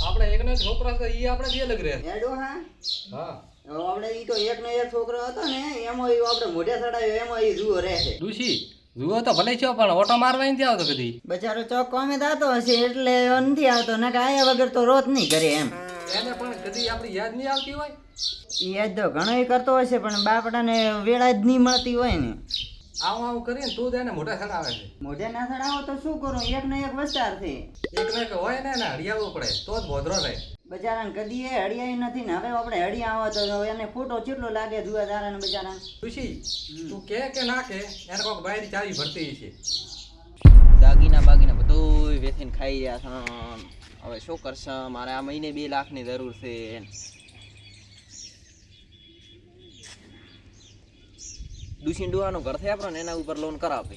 આપણે એકનો એક છોકરો છે ઈ આપણે બે લગ રહે એડો હા? હા. આપણે ઈ તો એક ને એક છોકરો હતો ને એમાં ઈ આપણે મોઢે સડાયો એમાં ઈ જુઓ રહે છે. ડુસી જુઓ તો ભલે છો પણ ઓટો મારવા નથી આવતો કદી. બચારો ચોક કોમે દાતો હશે એટલે નથી આવતો ને આયા વગર તો રોત નહીં કરે એમ. એને પણ કદી આપણી યાદ નહીં આવતી હોય? યાદ તો ઘણો કરતો હશે પણ બાપડાને વેળા જ નહીં મળતી હોય ને. આવું આવું કરીને તું તેને મોટા ચડાવે છે. મોઢે ના ચડાવો તો શું કરું? એક ને એક વસ્તાર છે. એક ને એક હોય ને એને પડે તો જ ભોદરો રહે. બચારાને કદી એ હડિયાઈ નથી ને હવે આપણે હડિયા આવો તો એને ફોટો કેટલો લાગે જુआ તારા ને બચારા ડુસી તું કે કે ના કે એને કોઈક બાયરી ચાવી ભરતી છે દાગીના બાગીના બધું વેચીને ખાઈ રહ્યા છે. હવે શું કરશે? મારે આ મહિને બે લાખની જરૂર છે. દુશીન ડુવાનું ઘર થયા આપણને એના ઉપર લોન કરાવે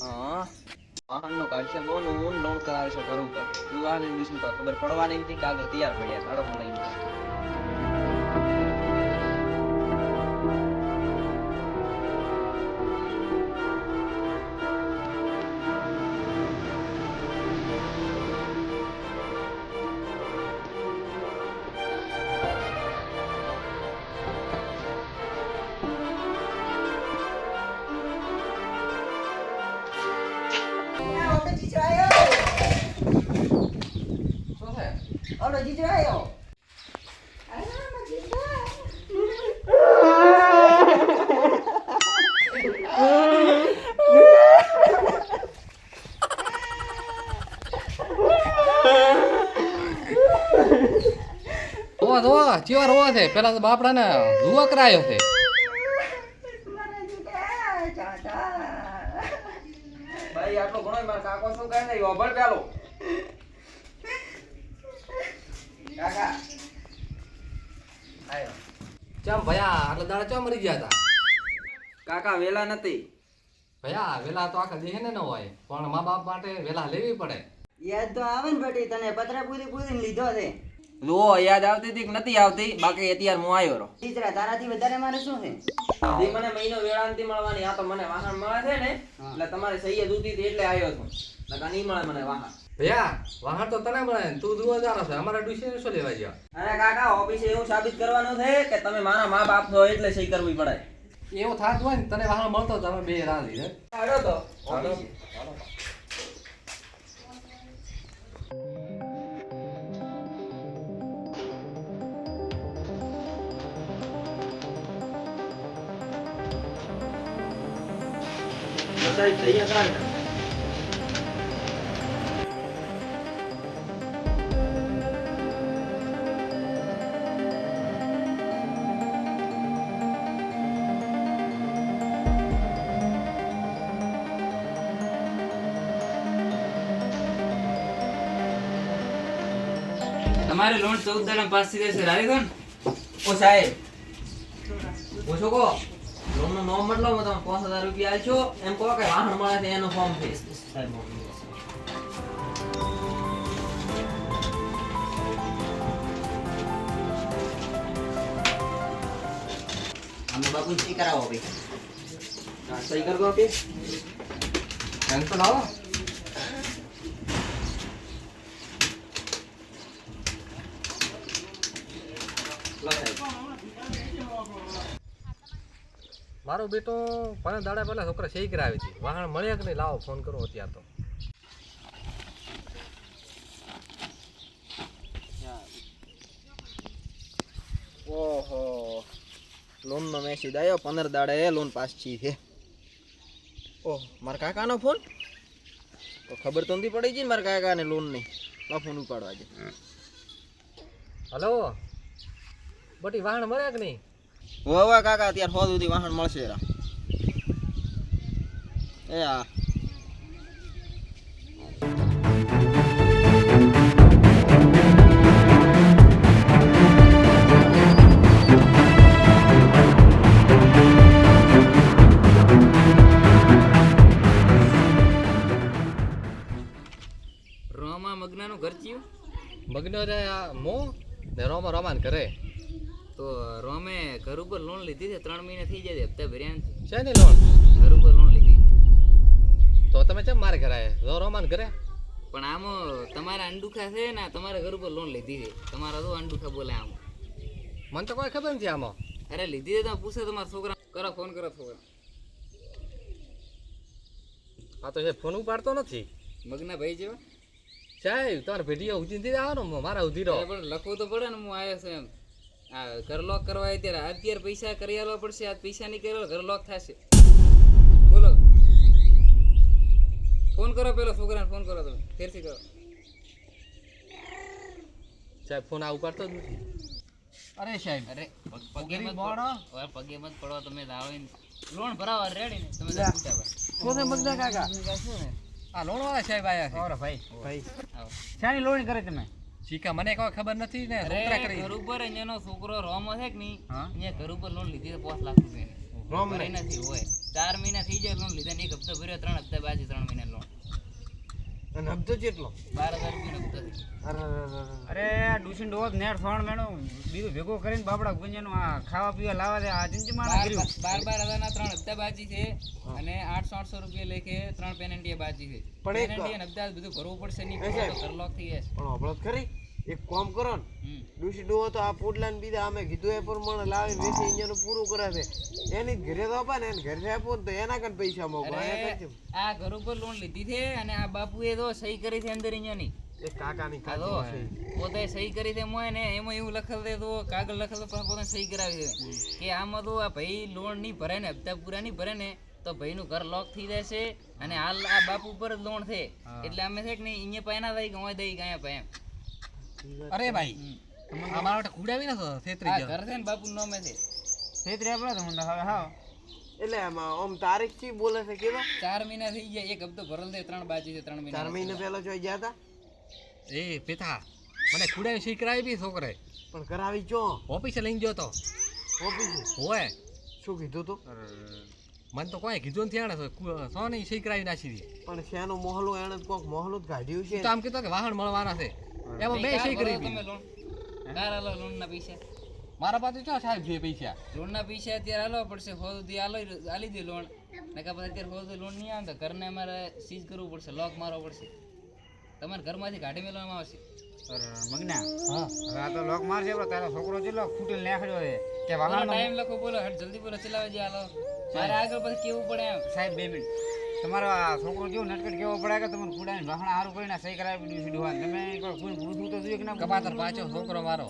હા. વાહનનો કાઢશે હું લોન કરાવે છે ઘર ઉપર. ડુવાને દુશીન પર ખબર પડવાની કાગળ તૈયાર પડ્યા કાઢો લઈને ઓલો જીજો આવ્યો જોવા જોવા ચિવાર હોવા છે. પેલા તો બાપડાને જુઓ કરાયો છે. ભાઈ આટલો ઘણો માર કાકો શું કહે છે? ઓભળ પેલો. કાકા આયો ચમ ભયા આટલા દાડા ચમ મરી ગયા હતા કાકા વેલા નથી. ભયા વેલા તો આખા દેહ ને ન હોય પણ મા બાપ માટે વેલા લેવી પડે. યાદ તો આવે ને બેટી તને પતરા પૂરી પૂરી લીધો છે. લો યાદ આવતી હતી કે નથી આવતી? બાકી અત્યારે હું આવ્યો રહો દીકરા તારાથી વધારે મારે શું છે? દી મને મહિનો વેળાંતી મળવાની આ તો મને વાહન મળે છે ને? એટલે તમારે સહી દૂધી હતી એટલે આવ્યો છું. નકા નહીં મળે મને વાહન. ભયા વાહન તો તને મળે તું જુઓ જારો છે અમારા ડુસી શું લેવા ગયા અરે કાકા ઓફિસે એવું સાબિત કરવાનું છે કે તમે મારા મા બાપ છો એટલે સહી કરવી પડે. એવું થાત હોય ને તને વાહન મળતો તમે બે રાહ લીધે હાલો તો ઓફિસે. સાહેબ તમારી લોન ચૌદ દાડા પાસ થઈ જશે રારી ઓ સાહેબ. પૂછો કો. લોન નો નોમ મતલબ હું તમે પાંચ હજાર રૂપિયા આલશો એમ કહો કે વાહન મળે છે એનો ફોર્મ ફીસ સાહેબ. અમે બાપુ સહી કરાવો ભાઈ. હા, સહી કરો દો આપી પેન તો લાવો લો સાહેબ મારો બેટો પણ દાડા પહેલાં છોકરા સહી કરાવી હતી વાહન મળ્યા કે નહીં? લાવો ફોન કરો અત્યારે તો. ઓહો. લોન નો મેસેજ આવ્યો પંદર દાડે લોન પાસ છી. છે ઓહ મારા કાકાનો ફોન? તો ખબર તો નથી પડી છે ને મારા કાકાને લોન નહીં લો ફોન ઉપાડવા છે હલો? બટી વાહન મળ્યા કે નહીં? હવે કાકા અત્યારે સો સુધી વાહન મળશે રા. એ હા રોમા મગનાનું ઘર ચિયું? મગ્ન રે આ મો ને રોમા રોમાન કરે તો રોમે ઘર ઉપર લોન લીધી છે ત્રણ મહિના થઈ જાય હપ્તા ભર્યા નથી. છે ને લોન ઘર ઉપર લોન લીધી. તો તમે ચમ મારે ઘરે? જો રોમાન ઘરે? પણ આમ તમારા અંડુખા છે ને તમારા ઘર ઉપર લોન લીધી છે. તમારા તો અંડુખા બોલે આમ. મને તો કોઈ ખબર નથી આમાં. અરે લીધી છે તમે પૂછો તમારા છોકરા. કરો ફોન કરો છોકરા. આ તો છે ફોન ઉપાડતો નથી. મગના ભાઈ જેવા? સાહેબ તમારે ભેટીઓ ઉધી આવો આવવાનો મારા ઉધી રહો પણ લખવું તો પડે ને હું આવ્યો છું એમ. આ ઘર લોક કરવા ત્યારે અત્યારે પૈસા કરી આલવા પડશે આ પૈસા નહીં કર્યો ઘર લોક થશે. બોલો. ફોન કરો પેલો છોકરાને ફોન કરો તમે. ફેરથી કરો. સાહેબ ફોન આ ઉપાડતો જ નથી. અરે સાહેબ અરે પગે મત પડો હવે પગે મત પડો તમે દાવો લોન ભરાવા રેડી ને. તમે પૂછ્યા કોને મગના કાકા આ લોન વાળા સાહેબ આયા છે. ભાઈ. ભાઈ. આવો. શાની લોન કરે તમે? શીખા. મને કોઈ ખબર નથી ને છોકરા કરી. ઘર ઉપર અહીંયાનો છોકરો રોમ છે કે નહીં? અહીંયા ઘર ઉપર લોન લીધી પાંચ લાખ રૂપિયા રોમ નથી હોય. ચાર મહિના થઈ જાય લોન લીધા ને એક હપ્તો ભર્યો ત્રણ હપ્તા બાજી ત્રણ મહિના લોન અને હપ્તો કેટલો બાર હજાર અરે આ ડુસીન ડોઝ નેટ ફોન મેણો બીજું ભેગો કરીને બાપડા ગુંજાનું. આ ખાવા પીવા લાવવા દે આ જંજમાના બાર કર્યું. બાર બાર હજારના ત્રણ હપ્તા બાજી છે અને આઠસો આઠસો રૂપિયા લેખે ત્રણ પેનલ્ટી બાજી છે. પેનલ્ટી અને હપ્તા બધું ભરવું પડશે નહીં. ભરો તો ઘર લોક થઈ જશે પણ અબળત ખરી. એક કોમ કરો ને ડુસી ડુઓ તો આ પોટલા ને બીજા અમે કીધું એ પ્રમાણે લાવીને વેચી અહીંયાનું પૂરું કરે છે એની ઘરે તો આપે ને એને ઘરે આપો ને તો એના કણ પૈસા મોકલો. આ ઘર ઉપર લોન લીધી છે અને આ બાપુએ તો સહી કરી છે અંદર અહીંયાની. એ કાકાની કાકી પોતે સહી કરી છે મોય ને એમાં એવું લખેલ દે તો કાગળ લખેલ પોતે સહી કરાવી દે કે આમાં તો આ ભાઈ લોન નહીં ભરે ને હપ્તા પૂરા નહીં ભરે ને તો ભાઈનું ઘર લોક થઈ જશે અને હાલ આ બાપુ ઉપર જ લોન છે. એટલે અમે છે કે નહીં અહીંયા પૈના દઈ હોય દઈ ગયા પૈ એમ. અરે ભાઈ આ માટે કુડાવી નાખો છેતરી ઘર છે ને બાપુ નો છે. છેતરી આપણે તો મને હવે હા એટલે આમાં આમ તારીખથી બોલે છે કેવા ચાર મહિના થઈ ગયા એક હપ્તો ભરલ છે ત્રણ બાજી છે ત્રણ ચાર મહિના મહિના પહેલા જોઈ ગયા હતા એ પેથા મને કુડાવી શીખરાવી બી છોકરે. પણ કરાવી ચો? ઓફિસે લઈને ગયો તો. ઓફિસે? હોય શું કીધું તું? મને તો કોઈ કીધું નથી આણે સો નહીં શીખરાવી નાખી દી પણ શેનો મોહલો? એણે કોક મોહલો જ કાઢ્યું છે. તો આમ કીધું કે વાહન મળવાના છે. એમાં મેં સહી કરી તમે લોન કાર હાલો લોન ના પૈસા. મારા પાસે ક્યાં સાહેબ છે પૈસા. લોન ના પૈસા અત્યારે હાલવા પડશે હો સુધી હાલો હાલી દે લોન નકા પછી અત્યારે હો સુધી લોન નહીં આવે ઘરને અમારે સીઝ કરવું પડશે લોક મારવો પડશે. તમારે ઘરમાંથી કાઢી મેળવવામાં આવશે. મગના હા. હવે આ તો લોક મારશે પણ તારો છોકરો ચેલો ખૂટેલ નાખ્યો છે? કે બોલો ટાઈમ લખો બોલો હટ જલ્દી બોલો ચલાવે જે હાલો. મારે આગળ પછી કેવું પડે એમ? સાહેબ બે મિનિટ. તમારો આ છોકરો કેવો નટકટ કેવો પડે કે તમારે કુડાને વાહણ હારું કરીને સહી કરાવી દીધું ડોહાન? તમે કોઈ પૂછવું તો જોઈએ કે ના કપાતર પાછો છોકરો મારો.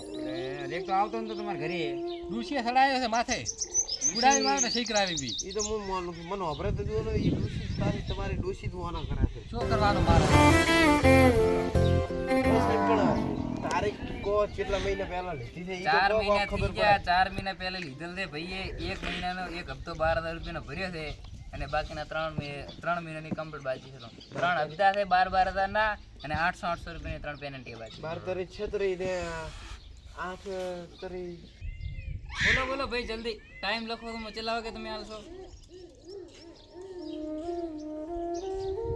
એક તો આવતો ને તો તમારા ઘરે. ડુસીએ સડાયો છે માથે. કુડાવી મારે સહી કરાવી બી એ તો હું માનું છું મને અભરે તો જોયું એ ડૂસી તારી તમારી ડૂસી જ વાના કરે છે. શું કરવાનું મારે? તારીખ કો કેટલા મહિના પહેલા લીધી છે? ચાર મહિના ખબર થઈ ગયા. ચાર મહિના પહેલા લીધેલ છે ભાઈએ. એક મહિનાનો એક હપ્તો બાર હજાર રૂપિયાનો ભર્યો છે. અને બાકીના ત્રણ ત્રણ મહિનાની કમ્પ્લીટ બાજી છે તો. ત્રણ હપ્તા છે બાર બાર હજારના અને આઠસો આઠસો રૂપિયાની ત્રણ પેનલ્ટી બાજી. બાર તારીખ છત્રી ને આઠ તરી. બોલો બોલો ભાઈ જલ્દી. ટાઈમ લખો તમે ચલાવો કે તમે હાલશો?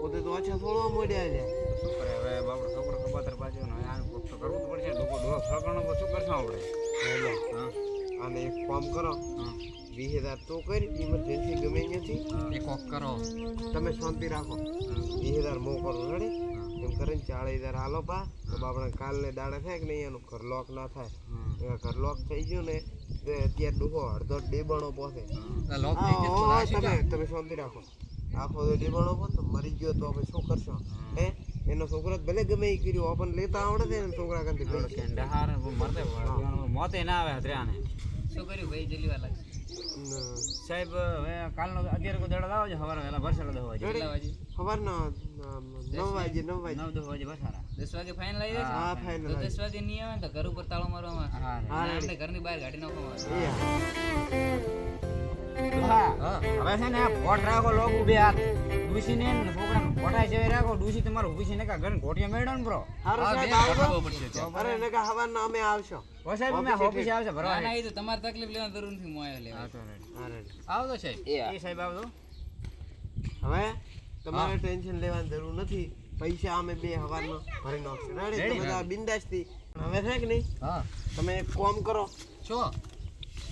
પોતે તો ઓછા થોડો મોડ્યા છે. શું કરે હવે બાપડો છોકરો કપાતર પાછો ને કોક તો કરવું પડશે. ડોકો શું કરશું આપણે? હા અને એક કામ કરો. હા. વીસ હજાર તો કરી ઇમરજન્સી ગમે ત્યાંથી કોક કરો. તમે શાંતિ રાખો. વીસ હજાર મો કરો રેડી એમ કરીને ચાળીસ હજાર હાલો પા તો આપણે કાલને દાડે થાય કે નહીં એનું ઘર લોક ના થાય. એવા ઘર લોક થઈ ગયું ને તો અત્યારે ડૂહો અડધો ડેબણો પહોંચે તમે? તમે શાંતિ રાખો. આખો ડેબણો પહોંચે મરી ગયો તો આપણે શું કરશો? હે. એનો છોકરો ભલે ગમે એ કર્યું આપણને લેતા આવડે છે ને છોકરા કંથી મરતે મોતે ના આવે હતરાને શું કર્યું ભાઈ? જલ્દી વાર લાગશે? સાહેબ હવે કાલનો અગિયાર કો દડા લાવજો સવારે વહેલા વરસાદ દસ વાગે. કેટલા વાગે? સવારના નવ વાગે નવ વાગે. નવ દસ વાગે વરસાદ દસ વાગે ફાઇનલ આવી જશે હા ફાઇનલ તો દસ વાગે નહીં આવે ને તો ઘર ઉપર તાળો મારવામાં હા આપણે ઘરની બહાર ગાડી નાખવામાં હવે છે ને ફોટ રાખો લોક ઉભે હાથ. ડૂસી ને છોકરા પોટા જેવી રાખો ડૂસી તમારું ઊભી છે ને કા ઘર ઘોટિયા મેળો ને બ્રો. અરે નકા હવારના અમે આવશો. સાહેબ અમે ઓફિસે આવશે ભરવા ના ના એ તો તમારે તકલીફ લેવાની જરૂર નથી હું આવ્યો લેવા હા રેડી સાહેબ એ સાહેબ આવજો. હવે તમારે ટેન્શન લેવાની જરૂર નથી. પૈસા અમે બે હવારમાં ભરી નાખશું રેડી તમે તો બિંદાસથી. હવે છે કે નહીં? હા. તમે એક કામ કરો. શું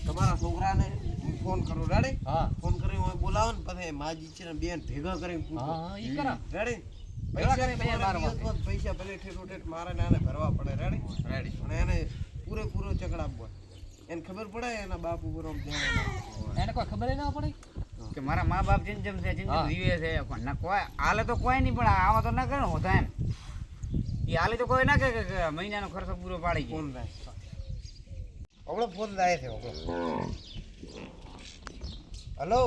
તમારા છોકરાને હું ફોન કરું. રેડી હા. ફોન કરી હું બોલાવો ને પછી માજી છે ને બેન ભેગા કરીને પૂછો. હા ઈ કરો. રેડી પૈસા ભલે ઠેઠો મારે ને ભરવા પડે. રેડી રેડી અને એને પૂરેપૂરો ચકડા બોલ એને ખબર પડે એના બાપ ઉપર એને કોઈ ખબર ના પડી? કે મારા મા બાપ ચિંચમ છે હા. જીવે છે પણ ના કોઈ હાલે તો કોઈ નહીં પણ આવા તો ના કરે હોતા એમ. એ હાલે તો કોઈ ના કહે કે મહિનાનો ખર્ચો પૂરો પાડી ગયો. ફોન થાય હમણાં ફોન થાય છે ઓગળો હલો?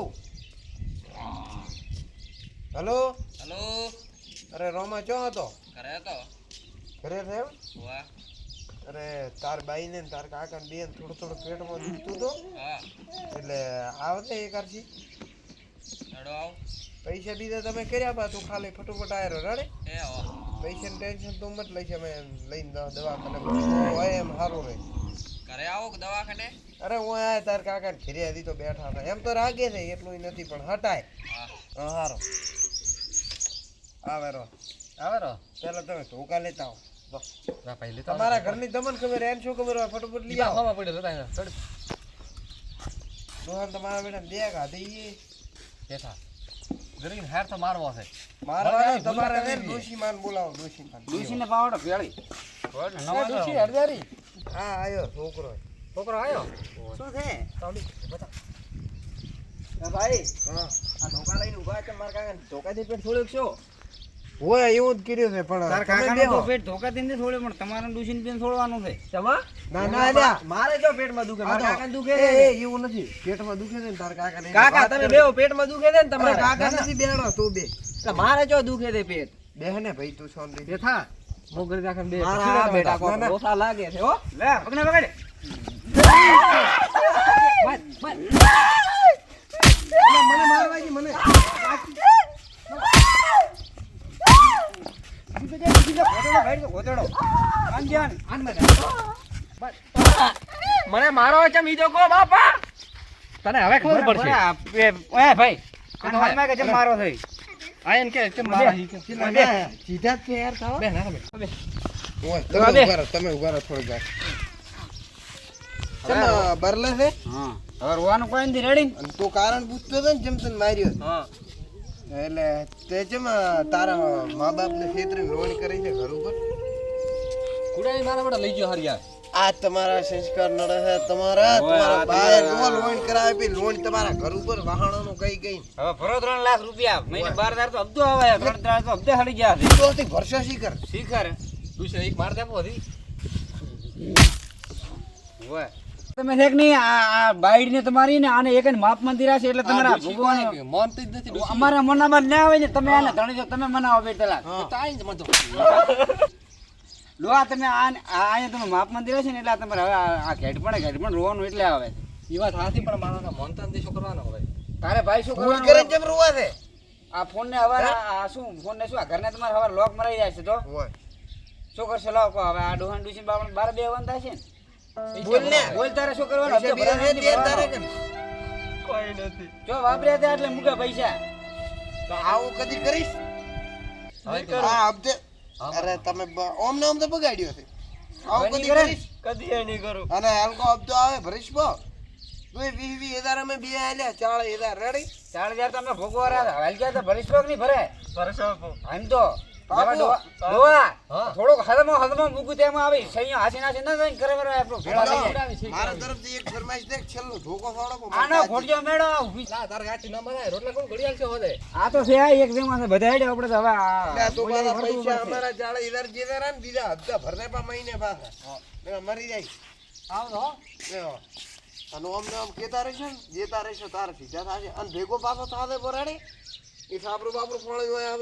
હલો? હલો? અરે રોમા ચો હતો? ઘરે હતો. ઘરે છે વાહ અરે તાર બાઈ ને તાર કાકા ને બેન થોડું થોડું પેટમાં દુખતું તો. એટલે આવતે એક આરસી આવ. પૈસા દીધા તમે કર્યા બા તું ખાલી ફટોફટ આયરો રડે પૈસા ને ટેન્શન તું મત લઈશ અમે લઈને દવા- દવાખાને હોય એમ સારું રહે. ઘરે આવો દવાખાને? અરે હું આ તાર કાકા ને ઘરે હજી તો બેઠા હતા. એમ તો રાગે છે એટલું નથી પણ હટાય. હા. હા આવે રો આવે રો પેલા તમે ધોકા લેતા આવો. તમારા ઘરની દમન ખબર એમ શું ખબર હોય ફટોફટ લઈ આવો. ખાવા પડ્યો આવ્યા. ચડ. દોહાન તમારા બેટા બે ગાધી બેઠા. જરીને હાર તો મારવો છે. મારવાનો તમારે ને જોઈએ. માન બોલાવો ડોશી માન ડુસીને પાવડો પેળી એ દોશી હરદારી. હા આયો છોકરો. છોકરો આયો? શું છે? તાળી બતા. ભાઈ. હા. આ ધોકા લઈને ઊભા છે મારા કાકા દે પેટ થોડુંક છો. હોય એવું જ કર્યું છે પણ તાર કાકાનો તો પેટ ધોકા દીને થોડે પણ તમારા ડુસીને પેન છોડવાનું છે. ના ના અલ્યા. મારે જો પેટમાં દુખે મારા કાકા દુખે એ, એવું નથી. પેટમાં દુખે છે ને તાર કાકાને કાકા તમે બેઓ પેટમાં દુખે છે ને અરે કાકા નથી બેહણો તું બે. મારે જો દુખે છે પેટ. બેહ ને ભાઈ તું સોન દે. થા મોગરી રાખન બે. મારા તમે બેટા. કોક લાગે છે હો. લે પકડે પકડ મને મારવા જી, મને મને મારો ચમ ઈજો કો બાપા તને હવે ખબર પડશે. એ ભાઈ આન હાલમાં કે ચમ મારો થઈ આ એમ કે કેમ મારા હી કે સીધા જ યાર થાવ. બે ના બે. ઓય, તમે ઊભા રહો, તમે ઊભા રહો થોડીક વાર. ચમ, બરલે છે? હા. હવે રોવાનું કોઈ નથી રેડી તું કારણ પૂછતો હતો ને જેમ તને માર્યો હા. એટલે તે જેમ તારા મા બાપ ને ખેતરી લોન કરી છે ઘર ઉપર. કુડાઈ મારા માટે લઈ ગયો હરિયા આ તમારા સંસ્કાર નડે છે તમારા તમારા ભાઈ નો લોન કરાવે પી લોન તમારા ઘર ઉપર વાહણોનું કઈ ગઈ હવે ભરો ત્રણ લાખ રૂપિયા. મહિને બાર હજાર તો હપ્તો આવે. ત્રણ ત્રણ તો હપ્તે હડી ગયા છે. તો થી ભરસા શીખર. શીખર. તું છે એક માર દેપો હતી ઓય. તમે છે કે નહીં આ આ બાઈડ ને તમારી ને આને એક જ માપ મંદિર છે એટલે તમારા ભગવાન માનતી જ નથી અમારા મનામાં ના આવે ને તમે આને ધણી દો તમે મનાવો બે તલાક. તો આઈ જ મન તો લો આ તમે આ અહીંયા તમે માપ મંદિર છે ને એટલે આ તમારે હવે આ ઘેટ પણ ઘેટ પણ રોવાનું એટલે આવે. ઈ વાત પણ મારા માનતા નથી શું કરવાનો હવે? તારે ભાઈ શું કરવાનું? કરે હવે? જેમ રોવા છે? આ ફોન ને હવે આ શું ફોન ને શું આ ઘરને તમારે હવે લોક મરાઈ જાય છે તો? શું કરશે લો કહો હવે આ ડોહાન ડુસીન બાપણ બાર બે વંતા છે ને. બોલ ને. બોલ તારે શું કરવાનું? તે તારે કે કોઈ નથી. જો વાપર્યા હતા એટલે મૂકે પૈસા. તો આવું કદી કરીશ? હવે આ હપ્તે અરે તમે ઓમ ને ઓમ તો બગાડ્યો છે. આવું કદી કરે? કરીશ? કદી નહીં કરું. અને હાલકો હપ્તો આવે ભરીશ બો. તું વીસ વીસ હજાર અમે બે આલ્યા ચાર હજાર રેડી? ચાર હજાર તમે ભોગવા રહ્યા હાલ ગયા તો ભરીશ નહીં ભરે આમ તો કાકુ, એમાં હા. થોડોક હદમો હદમો મૂકું તેમાં આવી. સૈયા હાસી નાસી ના થાય કરે કરે આપણું ભેળા થઈ મારા તરફથી એક ફરમાઈશ દેખ છેલ્લો ધોકો થોડો આનો ખોડિયો મેળો. ના તારે ગાચી ન મરાય રોટલા કોણ ઘડિયાળ છે હોદે આ તો છે એક જેમાં છે. બધા હેડે આપણે તો હવે આ- તો મારા પૈસા અમારા ચાલીસ હજાર જે તારા બીજા હપ્તા ભરને પા મહિને પાછા. મરી જાય. આવ લેવો. અને ઓમ ને ઓમ કેતા રહેશો જેતા રહેશો તારે સીધા થશે. અને ભેગો પાછો થાશે બોરાડી એ સાપરું બાપરું ફોણ હોય આમ